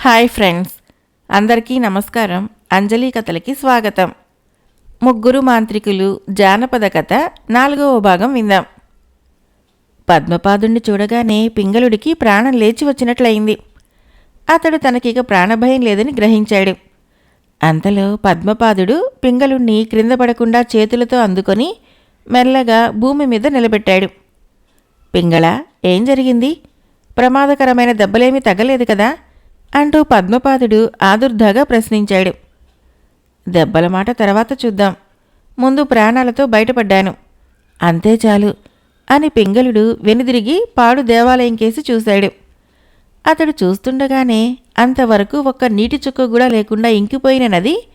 Hi friends. అందరికీ నమస్కారం. అంజలి కథలకి స్వాగతం. ముగ్గురు మాంత్రికులు జానపద కథ నాలుగవ భాగం విందాం. పద్మపాదుణ్ణి చూడగానే పింగళుడికి ప్రాణం లేచి వచ్చినట్లయింది. అతడు తనకిక ప్రాణభయం లేదని గ్రహించాడు. అంతలో పద్మపాదుడు పింగళుణ్ణి క్రింద పడకుండా చేతులతో అందుకొని మెల్లగా భూమి మీద నిలబెట్టాడు. పింగళ ఏం జరిగింది? ప్రమాదకరమైన దెబ్బలేమీ తగలేదు కదా? అంటూ పద్మపాదుడు ఆదుర్దాగా ప్రశ్నించాడు. దెబ్బల మాట తర్వాత చూద్దాం. ముందు ప్రాణాలతో బయటపడ్డాను. అంతే చాలు అని పింగళుడు వెనుదిరిగి పాడు దేవాలయం కేసి చూశాడు. అతడు చూస్తుండగానే అంతవరకు ఒక్క నీటి చుక్క కూడా లేకుండా ఇంకిపోయిన నది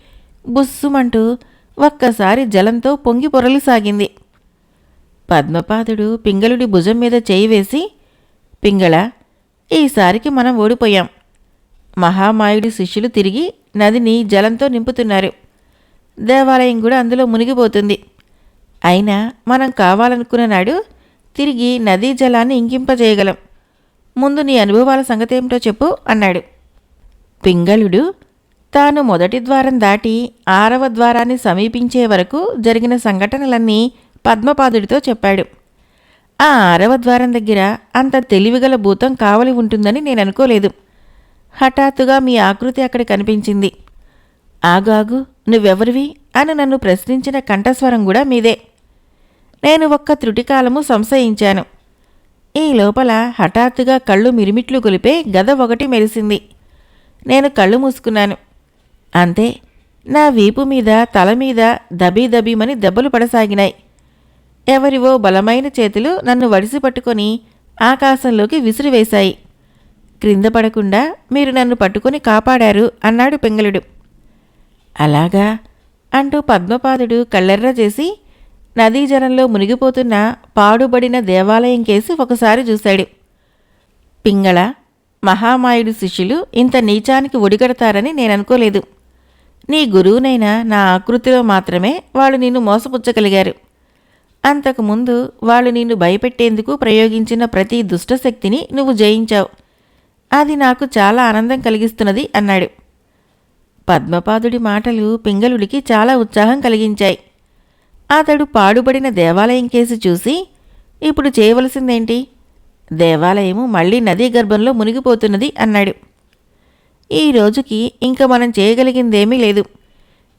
బుస్సుమంటూ ఒక్కసారి జలంతో పొంగి పొరలిసాగింది. పద్మపాదుడు పింగళుడి భుజం మీద చేయి వేసి పింగళ ఈసారికి మనం ఓడిపోయాం. మహామాయుడి శిష్యులు తిరిగి నదిని జలంతో నింపుతున్నారు. దేవాలయం కూడా అందులో మునిగిపోతుంది. అయినా మనం కావాలనుకున్న నాడు తిరిగి నదీ జలాన్ని ఇంకింపజేయగలం. ముందు నీ అనుభవాల సంగతేమిటో చెప్పు అన్నాడు. పింగళుడు తాను మొదటి ద్వారం దాటి ఆరవ ద్వారాన్ని సమీపించే వరకు జరిగిన సంఘటనలన్నీ పద్మపాదుడితో చెప్పాడు. ఆ ఆరవ ద్వారం దగ్గర అంత తెలివిగల భూతం కావలి ఉంటుందని నేను అనుకోలేదు. హఠాత్తుగా మీ ఆకృతి అక్కడ కనిపించింది. ఆగాగు నువ్వెవరివి? అని నన్ను ప్రశ్నించిన కంఠస్వరం కూడా మీదే. నేను ఒక్క త్రుటికాలము సంశయించాను. ఈ లోపల హఠాత్తుగా కళ్ళు మిరిమిట్లు గొలిపే గద ఒకటి మెరిసింది. నేను కళ్ళు మూసుకున్నాను. అంతే నా వీపు మీద తల మీద దబీ దబీమని దెబ్బలు పడసాగినాయి. ఎవరివో బలమైన చేతులు నన్ను వడిసి పట్టుకొని ఆకాశంలోకి విసిరివేశాయి. క్రింద పడకుండా మీరు నన్ను పట్టుకొని కాపాడారు అన్నాడు పింగళుడు. అలాగా? అంటూ పద్మపాదుడు కళ్ళెర్ర చేసి నదీ జలంలో మునిగిపోతున్న పాడుబడిన దేవాలయం కేసి ఒకసారి చూశాడు. పింగళ మహామాయుడు శిష్యులు ఇంత నీచానికి ఒడిగడతారని నేననుకోలేదు. నీ గురువునైనా నా ఆకృతిలో మాత్రమే వాళ్ళు నిన్ను మోసపుచ్చగలిగారు. అంతకుముందు వాళ్ళు నిన్ను భయపెట్టేందుకు ప్రయోగించిన ప్రతి దుష్టశక్తిని నువ్వు జయించావు. అది నాకు చాలా ఆనందం కలిగిస్తున్నది అన్నాడు. పద్మపాదుడి మాటలు పింగళుడికి చాలా ఉత్సాహం కలిగించాయి. అతడు పాడుబడిన దేవాలయం కేసు చూసి ఇప్పుడు చేయవలసిందేంటి? దేవాలయము మళ్ళీ నదీ గర్భంలో మునిగిపోతున్నది అన్నాడు. ఈ రోజుకి ఇంకా మనం చేయగలిగిందేమీ లేదు.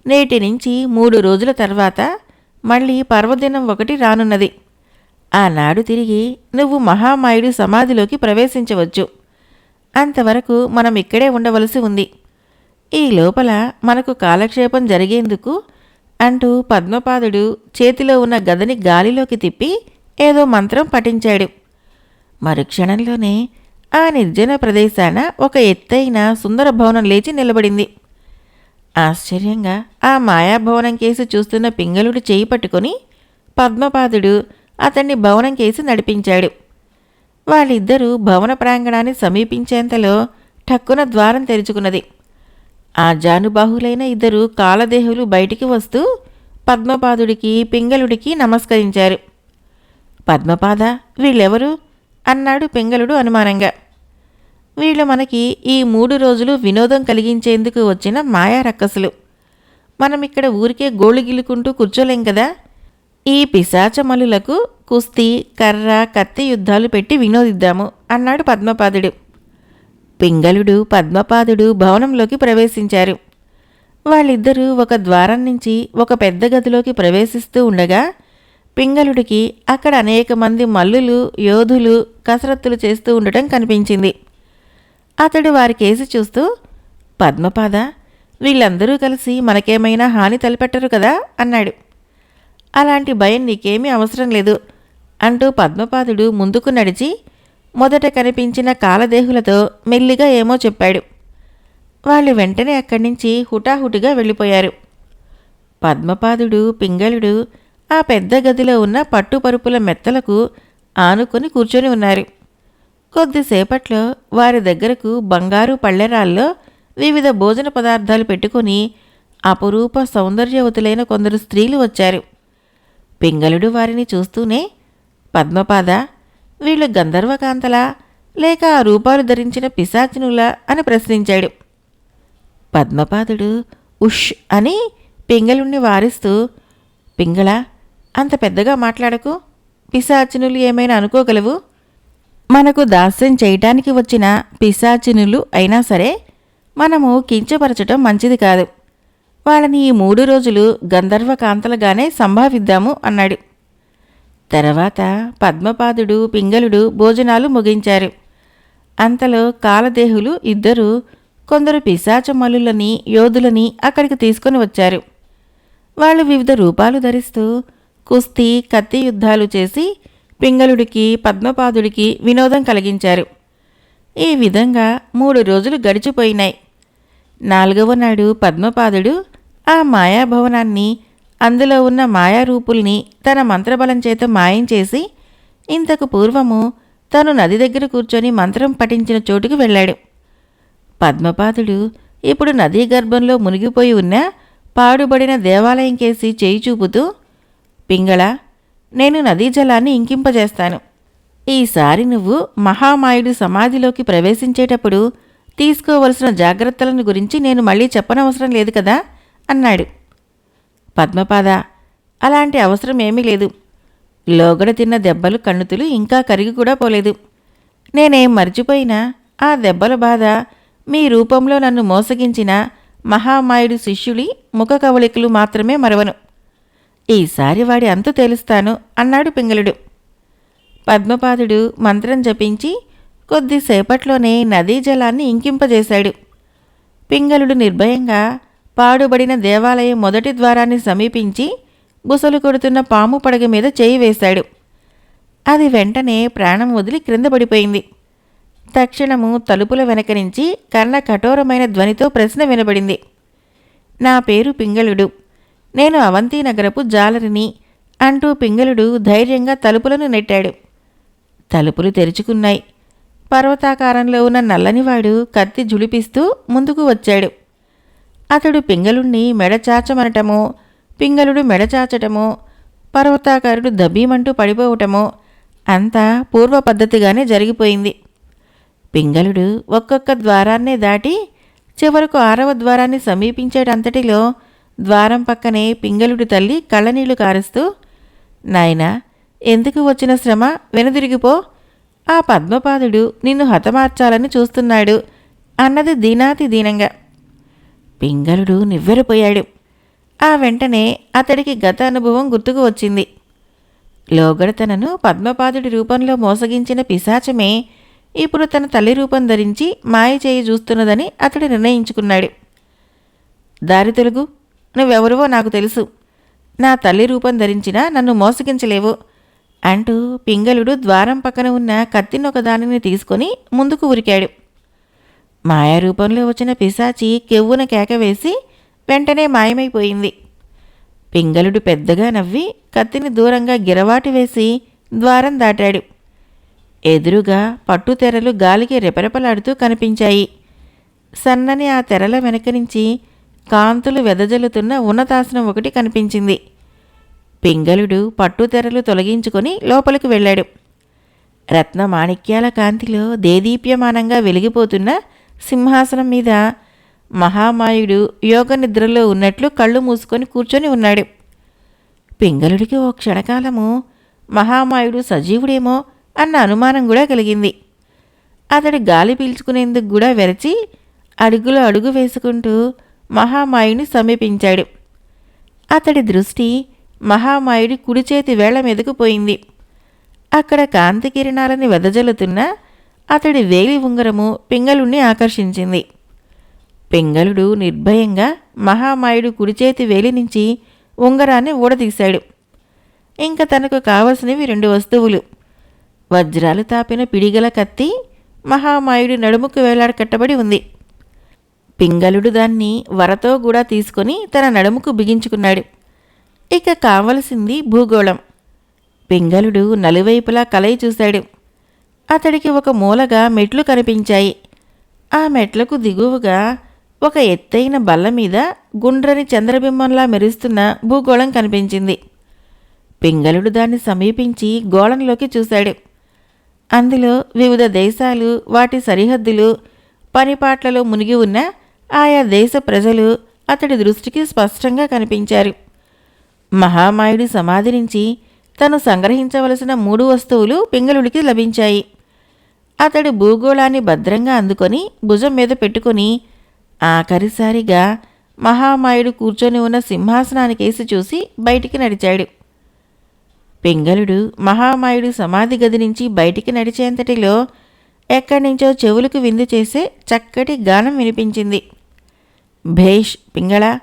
నేటి నుంచి మూడు రోజుల తర్వాత మళ్ళీ పర్వదినం ఒకటి రానున్నది. ఆనాడు తిరిగి నువ్వు మహామాయుడి సమాధిలోకి ప్రవేశించవచ్చు. అంతవరకు మనం ఇక్కడే ఉండవలసి ఉంది. ఈ లోపల మనకు కాలక్షేపం జరిగేందుకు అంటూ పద్మపాదుడు చేతిలో ఉన్న గదని గాలిలోకి తిప్పి ఏదో మంత్రం పఠించాడు. మరుక్షణంలోనే ఆ నిర్జన ప్రదేశాన ఒక ఎత్తైన సుందర భవనం లేచి నిలబడింది. ఆశ్చర్యంగా ఆ మాయాభవనం కేసి చూస్తున్న పింగళుడు చేయి పట్టుకొని పద్మపాదుడు అతన్ని భవనం కేసి నడిపించాడు. వాళ్ళిద్దరూ భవన ప్రాంగణాన్ని సమీపించేంతలో ఠక్కున ద్వారం తెరుచుకున్నది. ఆ జానుబాహులైన ఇద్దరు కాలదేహులు బయటికి వస్తూ పద్మపాదుడికి పింగళుడికి నమస్కరించారు. పద్మపాద వీళ్ళెవరు? అన్నాడు పింగళుడు అనుమానంగా. వీళ్ళు మనకి ఈ మూడు రోజులు వినోదం కలిగించేందుకు వచ్చిన మాయా రక్కసులు. మనం ఇక్కడ ఊరికే గోళ్ళు గిల్లుకుంటూ కూర్చోలేం కదా? ఈ పిశాచమలులకు కుస్తీ కర్ర కత్తి యుద్ధాలు పెట్టి వినోదిద్దాము అన్నాడు పద్మపాదుడు. పింగళుడు పద్మపాదుడు భవనంలోకి ప్రవేశించారు. వాళ్ళిద్దరూ ఒక ద్వారం నుంచి ఒక పెద్ద గదిలోకి ప్రవేశిస్తూ ఉండగా పింగళుడికి అక్కడ అనేక మంది మల్లులు యోధులు కసరత్తులు చేస్తూ ఉండటం కనిపించింది. అతడు వారి కేసి చూస్తూ పద్మపాద వీళ్ళందరూ కలిసి మనకేమైనా హాని తలపెట్టరు కదా అన్నాడు. అలాంటి భయం నీకేమీ అవసరం లేదు అంటూ పద్మపాదుడు ముందుకు నడిచి మొదట కనిపించిన కాలదేహులతో మెల్లిగా ఏమో చెప్పాడు. వాళ్ళు వెంటనే అక్కడి నుంచి హుటాహుటిగా వెళ్ళిపోయారు. పద్మపాదుడు పింగళుడు ఆ పెద్ద గదిలో ఉన్న పట్టుపరుపుల మెత్తలకు ఆనుకొని కూర్చొని ఉన్నారు. కొద్దిసేపట్లో వారి దగ్గరకు బంగారు పళ్ళెరాల్లో వివిధ భోజన పదార్థాలు పెట్టుకుని అపురూప సౌందర్యవతులైన కొందరు స్త్రీలు వచ్చారు. పింగళుడు వారిని చూస్తూనే పద్మపాద వీళ్ళు గంధర్వకాంతలా లేక ఆ రూపాలు ధరించిన పిశాచినులా? అని ప్రశ్నించాడు. పద్మపాదుడు ఉష్ అని పింగళుణ్ణి వారిస్తూ పింగళ అంత పెద్దగా మాట్లాడకు. పిశాచినులు ఏమైనా అనుకోగలవు? మనకు దాస్యం చేయటానికి వచ్చిన పిశాచినులు అయినా సరే మనము కించపరచటం మంచిది కాదు. వాళ్ళని ఈ మూడు రోజులు గంధర్వ కాంతలుగానే సంభావిద్దాము అన్నాడు. తర్వాత పద్మపాదుడు పింగళుడు భోజనాలు ముగించారు. అంతలో కాలదేహులు ఇద్దరు కొందరు పిశాచమలులని యోధులని అక్కడికి తీసుకొని వచ్చారు. వాళ్ళు వివిధ రూపాలు ధరిస్తూ కుస్తీ కత్తి యుద్ధాలు చేసి పింగళుడికి పద్మపాదుడికి వినోదం కలిగించారు. ఈ విధంగా మూడు రోజులు గడిచిపోయినాయి. నాలుగవ నాడు పద్మపాదుడు ఆ మాయాభవనాన్ని అందులో ఉన్న మాయారూపుల్ని తన మంత్రబలం చేత మాయం చేసి ఇంతకు పూర్వము తను నది దగ్గర కూర్చొని మంత్రం పఠించిన చోటుకు వెళ్ళాడు. పద్మపాదుడు ఇప్పుడు నదీ గర్భంలో మునిగిపోయి ఉన్న పాడుబడిన దేవాలయం కేసి చేయి చూపుతూ పింగళ నేను నదీ జలాన్ని ఇంకింపజేస్తాను. ఈసారి నువ్వు మహామాయుడు సమాధిలోకి ప్రవేశించేటప్పుడు తీసుకోవలసిన జాగ్రత్తలను గురించి నేను మళ్ళీ చెప్పనవసరం లేదు కదా? అన్నాడు. పద్మపాద అలాంటి అవసరం ఏమీ లేదు. లోగడ తిన్న దెబ్బలు కన్నుతులు ఇంకా కరిగి కూడా పోలేదు. నేనేం మర్చిపోయినా ఆ దెబ్బల బాధ మీ రూపంలో నన్ను మోసగించిన మహామాయుడు శిష్యుడి ముఖ కవళికలు మాత్రమే మరవను. ఈసారి వాడి అంతు తేలుస్తాను అన్నాడు పింగళుడు. పద్మపాదుడు మంత్రం జపించి కొద్దిసేపట్లోనే నదీ జలాన్ని ఇంకింపజేశాడు. పింగళుడు నిర్భయంగా పాడుబడిన దేవాలయం మొదటి ద్వారాన్ని సమీపించి బుసలు కొడుతున్న పాము పడగ మీద చేయి వేశాడు. అది వెంటనే ప్రాణం వదిలి క్రింద పడిపోయింది. తక్షణము తలుపుల వెనక నుంచి కర్ణ కఠోరమైన ధ్వనితో ప్రశ్న వినబడింది. నా పేరు పింగళుడు. నేను అవంతి నగరపు జాలరిని అంటూ పింగళుడు ధైర్యంగా తలుపులను నెట్టాడు. తలుపులు తెరుచుకున్నాయి. పర్వతాకారంలో ఉన్న నల్లనివాడు కత్తి జులిపిస్తూ ముందుకు వచ్చాడు. అతడు పింగళుణ్ణి మెడచాచమనటమో పింగళుడు మెడచాచటమో పర్వతాకారుడు దబ్బీమంటూ పడిపోవటమో అంతా పూర్వ పద్ధతిగానే జరిగిపోయింది. పింగళుడు ఒక్కొక్క ద్వారాన్నే దాటి చివరకు ఆరవ ద్వారాన్ని సమీపించేటంతటిలో ద్వారం పక్కనే పింగళుడి తల్లి కళ్ళనీళ్ళు కారుస్తూ నాయనా ఎందుకు వచ్చిన శ్రమ? వెనుదిరిగిపో. ఆ పద్మపాదుడు నిన్ను హతమార్చాలని చూస్తున్నాడు అన్నది దీనాతి దీనంగా. పింగళుడు నివ్వెరపోయాడు. ఆ వెంటనే అతడికి గత అనుభవం గుర్తుకు వచ్చింది. లోగడ తనను పద్మపాదుడి రూపంలో మోసగించిన పిశాచమే ఇప్పుడు తన తల్లి రూపం ధరించి మాయ చేయి చూస్తున్నదని అతడు నిర్ణయించుకున్నాడు. దారి తెలుగు నువ్వెవరివో నాకు తెలుసు. నా తల్లి రూపం ధరించినా నన్ను మోసగించలేవు. అంటూ పింగళుడు ద్వారం పక్కన ఉన్న కత్తినొక దానిని తీసుకొని ముందుకు ఉరికాడు. మాయారూపంలో వచ్చిన పిశాచి కెవ్వున కేక వేసి వెంటనే మాయమైపోయింది. పింగళుడు పెద్దగా నవ్వి కత్తిని దూరంగా గిరవాటి వేసి ద్వారం దాటాడు. ఎదురుగా పట్టు తెరలు గాలికి రెపరెపలాడుతూ కనిపించాయి. సన్నని ఆ తెరల వెనక నుంచి కాంతులు వెదజల్లుతున్న ఉన్నతాసనం ఒకటి కనిపించింది. పింగళుడు పట్టుతెరలు తొలగించుకొని లోపలికి వెళ్ళాడు. రత్న మాణిక్యాల కాంతిలో దేదీప్యమానంగా వెలిగిపోతున్న సింహాసనం మీద మహామాయుడు యోగ నిద్రలో ఉన్నట్లు కళ్ళు మూసుకొని కూర్చొని ఉన్నాడు. పింగళుడికి ఓ క్షణకాలము మహామాయుడు సజీవుడేమో అన్న అనుమానం కూడా కలిగింది. అతడు గాలి పీల్చుకునేందుకు కూడా వెరచి అడుగులో అడుగు వేసుకుంటూ మహామాయుని సమీపించాడు. అతడి దృష్టి మహామాయుడి కుడి చేతి మీదకు పోయింది. అక్కడ కాంతి కిరణాలని వెదజల్లుతున్న అతడి వేలి ఉంగరము పింగళుణ్ణి ఆకర్షించింది. పింగళుడు నిర్భయంగా మహామాయుడు కుడిచేతి వేలి నుంచి ఉంగరాన్ని ఊడదీశాడు. ఇంక తనకు కావలసినవి రెండు వస్తువులు. వజ్రాలు తాపిన పిడిగల కత్తి మహామాయుడి నడుముకు వేలాడ కట్టబడి ఉంది. పింగళుడు దాన్ని వరతో కూడా తీసుకొని తన నడుముకు బిగించుకున్నాడు. ఇక కావలసింది భూగోళం. పింగళుడు నలువైపులా కలయి చూశాడు. అతడికి ఒక మూలగా మెట్లు కనిపించాయి. ఆ మెట్లకు దిగువగా ఒక ఎత్తైన బల్ల మీద గుండ్రని చంద్రబింబంలా మెరుస్తున్న భూగోళం కనిపించింది. పింగళుడు దాన్ని సమీపించి గోళంలోకి చూశాడు. అందులో వివిధ దేశాలు వాటి సరిహద్దులు పనిపాట్లలో మునిగి ఉన్న ఆయా దేశ ప్రజలు అతడి దృష్టికి స్పష్టంగా కనిపించారు. మహామాయుడి సమాధి నుంచి తను సంగ్రహించవలసిన మూడు వస్తువులు పింగళుడికి లభించాయి. అతడు భూగోళాన్ని భద్రంగా అందుకొని భుజం మీద పెట్టుకుని ఆఖరిసారిగా మహామాయుడు కూర్చొని ఉన్న సింహాసనానికేసి చూసి బయటికి నడిచాడు. పింగళుడు మహామాయుడు సమాధి గది నుంచి బయటికి నడిచేంతటిలో ఎక్కడి నుంచో చెవులకు విందు చేసే చక్కటి గానం వినిపించింది. భేష్ పింగళ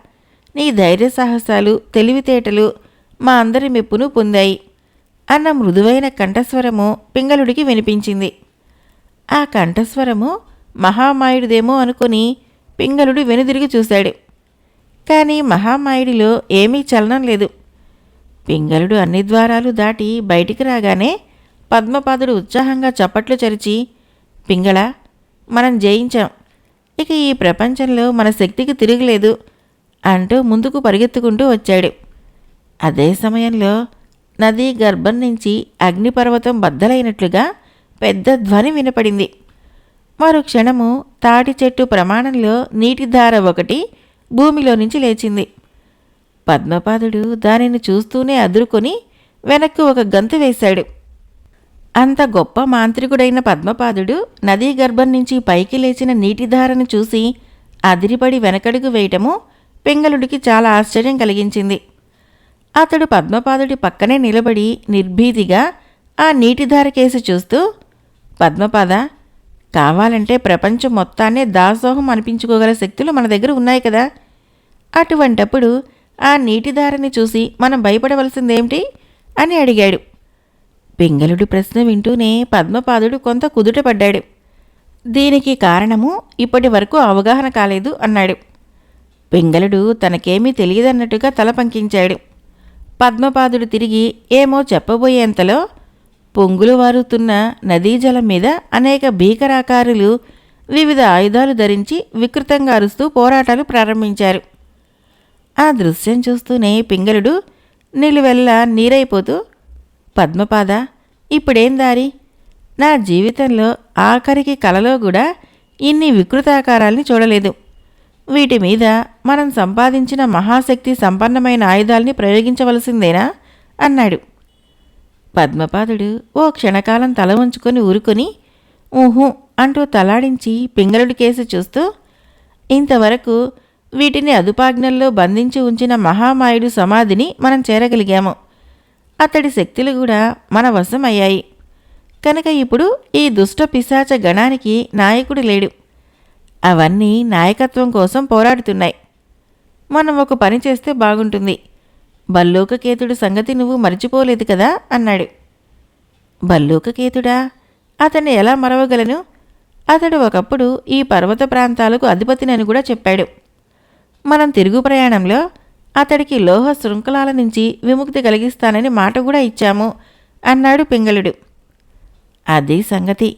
నీ ధైర్య సాహసాలు తెలివితేటలు మా అందరి మెప్పును పొందాయి అన్న మృదువైన కంఠస్వరము పింగళుడికి వినిపించింది. ఆ కంఠస్వరము మహామాయుడిదేమో అనుకుని పింగళుడు వెనుదిరిగి చూశాడు. కానీ మహామాయుడిలో ఏమీ చలనం లేదు. పింగళుడు అన్ని ద్వారాలు దాటి బయటికి రాగానే పద్మపాదుడు ఉత్సాహంగా చప్పట్లు చరిచి పింగళ మనం జయించాం. ఇక ఈ ప్రపంచంలో మన శక్తికి తిరగలేదు. అంటూ ముందుకు పరిగెత్తుకుంటూ వచ్చాడు. అదే సమయంలో నదీ గర్భం నుంచి అగ్నిపర్వతం బద్దలైనట్లుగా పెద్ద ధ్వని వినపడింది. మరో క్షణము తాటి చెట్టు ప్రమాణంలో నీటి ధార ఒకటి భూమిలో నుంచి లేచింది. పద్మపాదుడు దానిని చూస్తూనే అదురుకొని వెనక్కు ఒక గంతు వేశాడు. అంత గొప్ప మాంత్రికుడైన పద్మపాదుడు నదీ గర్భం నుంచి పైకి లేచిన నీటిధారను చూసి అదిరిపడి వెనకడుగు వేయటము పింగళుడికి చాలా ఆశ్చర్యం కలిగించింది. అతడు పద్మపాదుడి పక్కనే నిలబడి నిర్భీతిగా ఆ నీటిధారకేసి చూస్తూ పద్మపాద కావాలంటే ప్రపంచం మొత్తాన్నే దాసోహం అనిపించుకోగల శక్తులు మన దగ్గర ఉన్నాయి కదా. అటువంటప్పుడు ఆ నీటిధారని చూసి మనం భయపడవలసిందేమిటి? అని అడిగాడు. పింగళుడి ప్రశ్న వింటూనే పద్మపాదుడు కొంత కుదుటపడ్డాడు దీనికి కారణము ఇప్పటి వరకు అవగాహన కాలేదు అన్నాడు. పింగళుడు తనకేమీ తెలియదన్నట్టుగా తల పంకించాడు. పద్మపాదుడు తిరిగి ఏమో చెప్పబోయేంతలో పొంగులు వారుతున్న నదీ జలం మీద అనేక భీకరాకారులు వివిధ ఆయుధాలు ధరించి వికృతంగా అరుస్తూ పోరాటాలు ప్రారంభించారు. ఆ దృశ్యం చూస్తూనే పింగళుడు నిలువెల్లా నీరైపోతూ పద్మపాద ఇప్పుడేం దారి? నా జీవితంలో ఆఖరికి కలలో కూడా ఇన్ని వికృతాకారాల్ని చూడలేదు. వీటి మీద మనం సంపాదించిన మహాశక్తి సంపన్నమైన ఆయుధాల్ని ప్రయోగించవలసిందేనా? అన్నాడు. పద్మపాదుడు ఓ క్షణకాలం తల ఉంచుకొని ఊరుకొని ఊహు అంటూ తలాడించి పింగళుడి కేసి చూస్తూ ఇంతవరకు వీటిని అదుపాజ్ఞల్లో బంధించి ఉంచిన మహామాయుడు సమాధిని మనం చేరగలిగాము. అతడి శక్తులు కూడా మన వశం అయ్యాయి కనుక ఇప్పుడు ఈ దుష్ట పిశాచ గణానికి నాయకుడు లేడు. అవన్నీ నాయకత్వం కోసం పోరాడుతున్నాయి. మనం ఒక పని చేస్తే బాగుంటుంది. బల్లూకకేతుడు సంగతి నువ్వు మర్చిపోలేదు కదా? అన్నాడు. బల్లూకకేతుడా? అతన్ని ఎలా మరవగలను? అతడు ఒకప్పుడు ఈ పర్వత ప్రాంతాలకు అధిపతినని కూడా చెప్పాడు. మనం తిరుగు ప్రయాణంలో అతడికి లోహ శృంఖలాల నుంచి విముక్తి కలిగిస్తానని మాట కూడా ఇచ్చాము అన్నాడు పింగళుడు. అది సంగతి.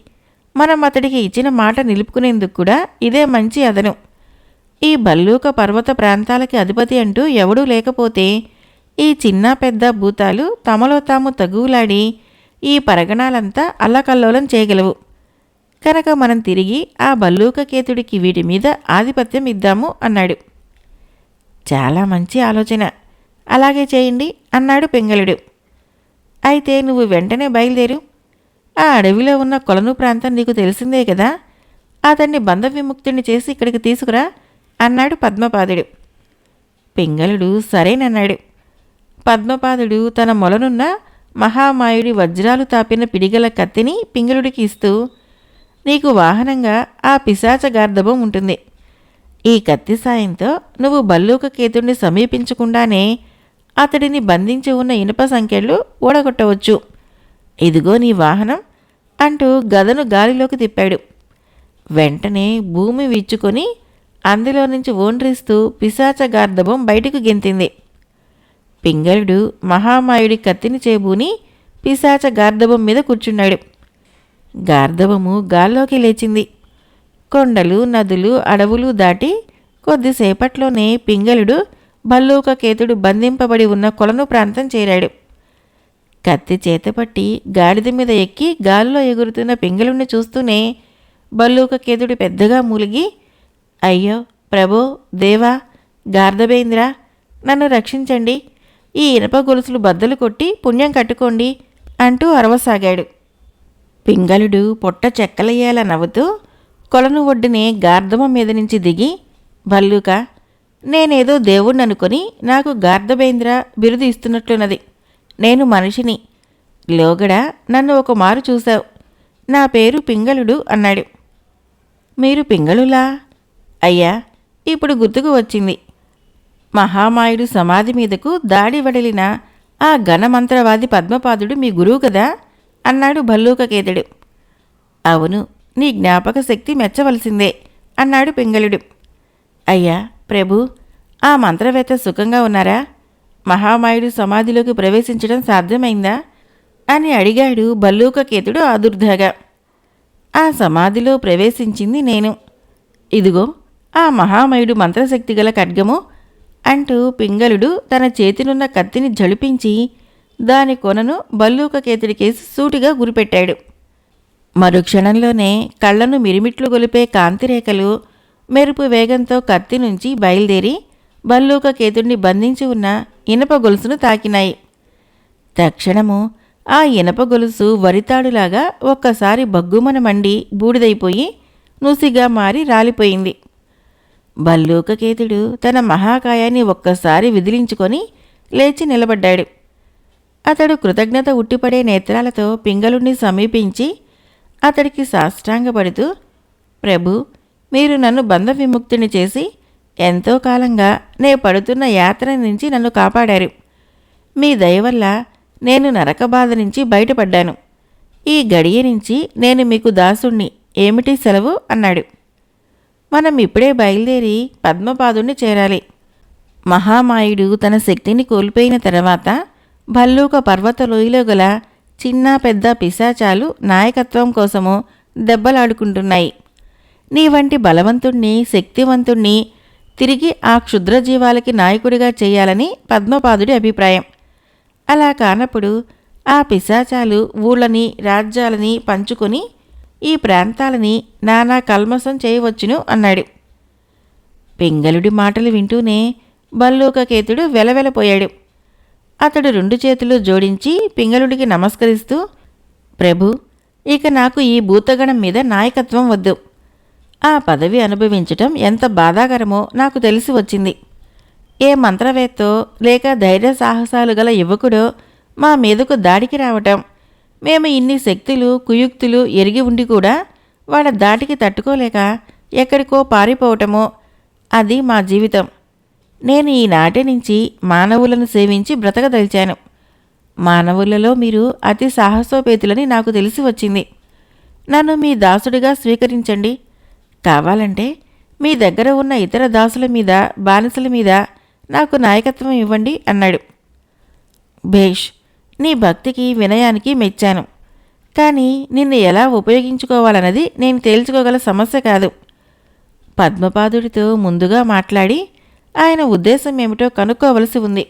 మనం అతడికి ఇచ్చిన మాట నిలుపుకునేందుకు కూడా ఇదే మంచి అదను. ఈ బల్లూక పర్వత ప్రాంతాలకి అధిపతి అంటూ ఎవడూ లేకపోతే ఈ చిన్న పెద్ద భూతాలు తమలో తాము తగువులాడి ఈ పరగణాలంతా అల్లకల్లోలం చేయగలవు. కనుక మనం తిరిగి ఆ బల్లూకకేతుడికి వీటి మీద ఆధిపత్యం ఇద్దాము అన్నాడు. చాలా మంచి ఆలోచన. అలాగే చేయండి అన్నాడు పింగళుడు. అయితే నువ్వు వెంటనే బయలుదేరు. ఆ అడవిలో ఉన్న కొలను ప్రాంతం నీకు తెలిసిందే కదా? అతన్ని బంధ విముక్తుని చేసి ఇక్కడికి తీసుకురా అన్నాడు పద్మపాదుడు. పింగళుడు సరేనన్నాడు. పద్మపాదుడు తన మొలనున్న మహామాయుడి వజ్రాలు తాపిన పిడిగల కత్తిని పింగళుడికి ఇస్తూ నీకు వాహనంగా ఆ పిశాచ గార్ధబం ఉంటుంది. ఈ కత్తి సాయంతో నువ్వు బల్లూక కేతుడిని సమీపించకుండానే అతడిని బంధించి ఉన్న ఇనుప సంఖ్యలు ఓడగొట్టవచ్చు ఇదిగో నీ వాహనం అంటూ గదను గాలిలోకి తిప్పాడు. వెంటనే భూమి విచ్చుకొని అందులో నుంచి ఓండ్రిస్తూ పిశాచ గార్ధబం బయటకు గెంతింది. పింగళుడు మహామాయుడి కత్తిని చేబూని పిశాచ గార్ధబం మీద కూర్చున్నాడు. గార్ధబము గాల్లోకి లేచింది. కొండలు నదులు అడవులు దాటి కొద్దిసేపట్లోనే పింగళుడు భల్లూక కేతుడు బంధింపబడి ఉన్న కొలను ప్రాంతం చేరాడు. కత్తి చేతపట్టి గాడిద మీద ఎక్కి గాలిలో ఎగురుతున్న పింగళుణ్ణి చూస్తూనే బల్లూక కేతుడు పెద్దగా మూలిగి అయ్యో ప్రభో దేవా గార్ధబేంద్ర నన్ను రక్షించండి. ఈ ఇనప గొలుసులు బద్దలు కొట్టి పుణ్యం కట్టుకోండి అంటూ అరవసాగాడు. పింగళుడు పొట్ట చెక్కలయ్యేలా నవ్వుతూ కొలను ఒడ్డునే గార్ధమ మీద నుంచి దిగి భల్లూక నేనేదో దేవుణ్ణి అనుకొని నాకు గార్ధబేంద్ర బిరుదు ఇస్తున్నట్లున్నది. నేను మనిషిని. లోగడ నన్ను ఒక మారు చూశావు. నా పేరు పింగళుడు అన్నాడు. మీరు పింగళులా? అయ్యా ఇప్పుడు గుర్తుకు వచ్చింది. మహామాయుడు సమాధి మీదకు దాడి వడలిన ఆ ఘనమంత్రవాది పద్మపాదుడు మీ గురువు కదా? అన్నాడు భల్లూకకేతుడు. అవును నీ జ్ఞాపక శక్తి మెచ్చవలసిందే అన్నాడు పింగళుడు. అయ్యా ప్రభు ఆ మంత్రవేత్త సుఖంగా ఉన్నారా? మహామాయుడు సమాధిలోకి ప్రవేశించడం సాధ్యమైందా అని అడిగాడు భల్లూకకేతుడు ఆదుర్ధగా ఆ సమాధిలో ప్రవేశించింది నేను. ఇదిగో ఆ మహామయుడు మంత్రశక్తి గల ఖడ్గము అంటూ పింగళుడు తన చేతినున్న కత్తిని జడిపించి దాని కొనను బల్లూకకేతుడికేసి సూటిగా గురిపెట్టాడు. మరుక్షణంలోనే కళ్ళను మిరిమిట్లు గొలిపే కాంతిరేఖలు మెరుపు వేగంతో కత్తి నుంచి బయలుదేరి బల్లూక కేతుడిని బంధించి ఉన్న ఇనప గొలుసును తాకినాయి. తక్షణము ఆ ఇనప గొలుసు వరితాడులాగా ఒక్కసారి బగ్గుమన మండి బూడిదైపోయి నుసిగా మారి రాలిపోయింది. బల్లూకకేతుడు తన మహాకాయాన్ని ఒక్కసారి విదిలించుకొని లేచి నిలబడ్డాడు. అతడు కృతజ్ఞత ఉట్టిపడే నేత్రాలతో పింగళుణ్ణి సమీపించి అతడికి సాష్టాంగపడుతూ ప్రభు మీరు నన్ను బంధ విముక్తిని చేసి ఎంతో కాలంగా నే పడుతున్న యాత్ర నుంచి నన్ను కాపాడారు. మీ దయ వల్ల నేను నరక బాధ నుంచి బయటపడ్డాను. ఈ గడియ నుంచి నేను మీకు దాసుణ్ణి. ఏమిటి సెలవు? అన్నాడు. మనం ఇప్పుడే బయలుదేరి పద్మపాదుణ్ణి చేరాలి. మహామాయుడు తన శక్తిని కోల్పోయిన తర్వాత భల్లూక పర్వత లోయలో గల చిన్న పెద్ద పిశాచాలు నాయకత్వం కోసము దెబ్బలాడుకుంటున్నాయి. నీ వంటి బలవంతుణ్ణి శక్తివంతుణ్ణి తిరిగి ఆ క్షుద్రజీవాలకి నాయకుడిగా చేయాలని పద్మపాదుడి అభిప్రాయం. అలా కానప్పుడు ఆ పిశాచాలు ఊళ్ళని రాజ్యాలని పంచుకొని ఈ ప్రాంతాలని నానా కల్మసం చేయవచ్చును అన్నాడు. పింగళుడి మాటలు వింటూనే బల్లూకకేతుడు వెలవెలపోయాడు. అతడు రెండు చేతులు జోడించి పింగళుడికి నమస్కరిస్తూ ప్రభు ఇక నాకు ఈ భూతగణం మీద నాయకత్వం వద్దు. ఆ పదవి అనుభవించటం ఎంత బాధాకరమో నాకు తెలిసి వచ్చింది. ఏ మంత్రవేత్తో లేక ధైర్య సాహసాలు గల యువకుడో మా మీదకు దాడికి రావటం. మేము ఇన్ని శక్తులు కుయుక్తులు ఎరిగి ఉండి కూడా వాళ్ళ దాటికి తట్టుకోలేక ఎక్కడికో పారిపోవటమో అది మా జీవితం. నేను ఈనాటి నుంచి మానవులను సేవించి బ్రతకదలిచాను. మానవులలో మీరు అతి సాహసోపేతులని నాకు తెలిసి వచ్చింది. నన్ను మీ దాసుడిగా స్వీకరించండి. కావాలంటే మీ దగ్గర ఉన్న ఇతర దాసుల మీద బానిసల మీద నాకు నాయకత్వం ఇవ్వండి అన్నాడు. భేష్ నీ భక్తికి వినయానికి మెచ్చాను. కానీ నిన్ను ఎలా ఉపయోగించుకోవాలన్నది నేను తేల్చుకోగల సమస్య కాదు. పద్మపాదుడితో ముందుగా మాట్లాడి ఆయన ఉద్దేశం ఏమిటో కనుక్కోవలసి ఉంది.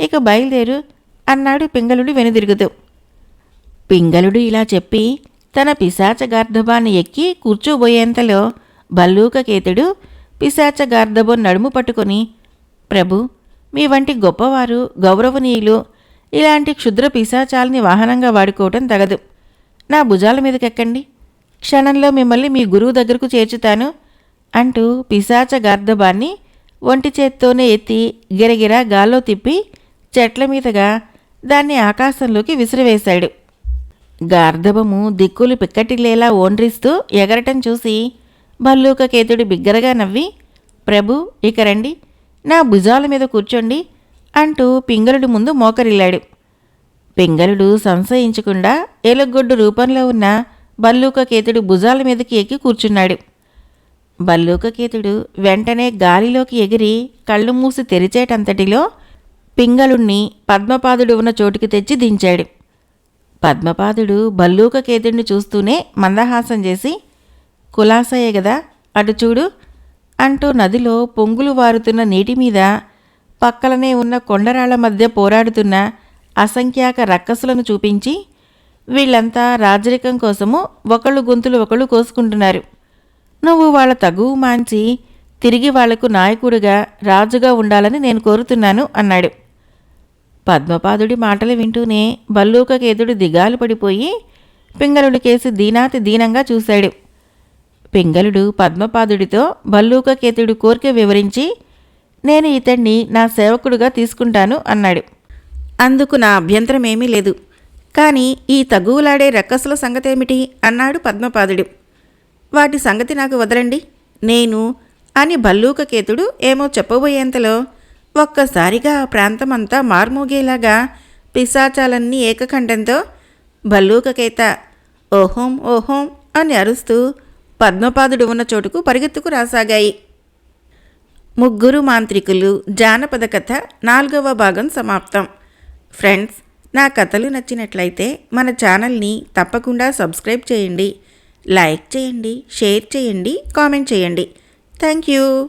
ఇక బయలుదేరు అన్నాడు పింగళుడు వెనుదిరుగుతూ. పింగళుడు ఇలా చెప్పి తన పిశాచ గార్ధబాన్ని ఎక్కి కూర్చోబోయేంతలో భల్లూకకేతుడు పిశాచ గార్ధబం నడుము పట్టుకొని ప్రభు మీ వంటి గొప్పవారు గౌరవనీయులు ఇలాంటి క్షుద్ర పిశాచాల్ని వాహనంగా వాడుకోవటం తగదు. నా భుజాల మీదకెక్కండి. క్షణంలో మిమ్మల్ని మీ గురువు దగ్గరకు చేర్చుతాను అంటూ పిశాచ గార్ధబాన్ని ఒంటి చేత్తోనే ఎత్తి గిరగిరా గాల్లో తిప్పి చెట్ల మీదగా దాన్ని ఆకాశంలోకి విసిరివేశాడు. గార్ధబము దిక్కులు పిక్కటిల్లేలా ఓండ్రిస్తూ ఎగరటం చూసి భల్లూకకేతుడు బిగ్గరగా నవ్వి ప్రభు ఇక రండి నా భుజాల మీద కూర్చోండి అంటూ పింగళుడు ముందు మోకరిల్లాడు. పింగళుడు సంశయించకుండా ఏలగొడ్డు రూపంలో ఉన్న బల్లూకకేతుడు భుజాల మీదకి ఎక్కి కూర్చున్నాడు. బల్లూకకేతుడు వెంటనే గాలిలోకి ఎగిరి కళ్ళు మూసి తెరిచేటంతటిలో పింగళుణ్ణి పద్మపాదుడు ఉన్న చోటుకి తెచ్చి దించాడు. పద్మపాదుడు బల్లూకకేతుడిని చూస్తూనే మందహాసం చేసి కులాసయే గదా? అటు చూడు. అంటూ నదిలో పొంగులు వారుతున్న నీటి మీద పక్కలనే ఉన్న కొండరాళ్ళ మధ్య పోరాడుతున్న అసంఖ్యాక రక్కసులను చూపించి వీళ్ళంతా రాజరికం కోసము ఒకళ్ళు గొంతులు ఒకళ్ళు కోసుకుంటున్నారు. నువ్వు వాళ్ళ తగువు మాంచి తిరిగి వాళ్ళకు నాయకుడిగా రాజుగా ఉండాలని నేను కోరుతున్నాను అన్నాడు. పద్మపాదుడి మాటలు వింటూనే బల్లూకకేతుడు దిగాలు పడిపోయి పింగళుడికేసి దీనాతి దీనంగా చూశాడు. పింగళుడు పద్మపాదుడితో భల్లూకకేతుడు కోరిక వివరించి నేను ఇతన్ని నా సేవకుడుగా తీసుకుంటాను అన్నాడు. అందుకు నా అభ్యంతరం ఏమీ లేదు. కానీ ఈ తగువులాడే రక్కసుల సంగతేమిటి? అన్నాడు పద్మపాదుడు. వాటి సంగతి నాకు వదలండి. నేను అని భల్లూకకేతుడు ఏమో చెప్పబోయేంతలో ఒక్కసారిగా ఆ ప్రాంతమంతా మార్మోగేలాగా పిశాచాలన్నీ ఏకఖండంతో భల్లూకకేత ఓహోం ఓహోం అని అరుస్తూ పద్మపాదుడు ఉన్న చోటుకు పరిగెత్తుకు రాసాగాయి. ముగ్గురు మాంత్రికులు జానపద కథ నాలుగవ భాగం సమాప్తం. ఫ్రెండ్స్ నా కథలు నచ్చినట్లయితే మన ఛానల్ని తప్పకుండా సబ్స్క్రైబ్ చేయండి. లైక్ చేయండి షేర్ చేయండి కామెంట్ చేయండి. Thank you.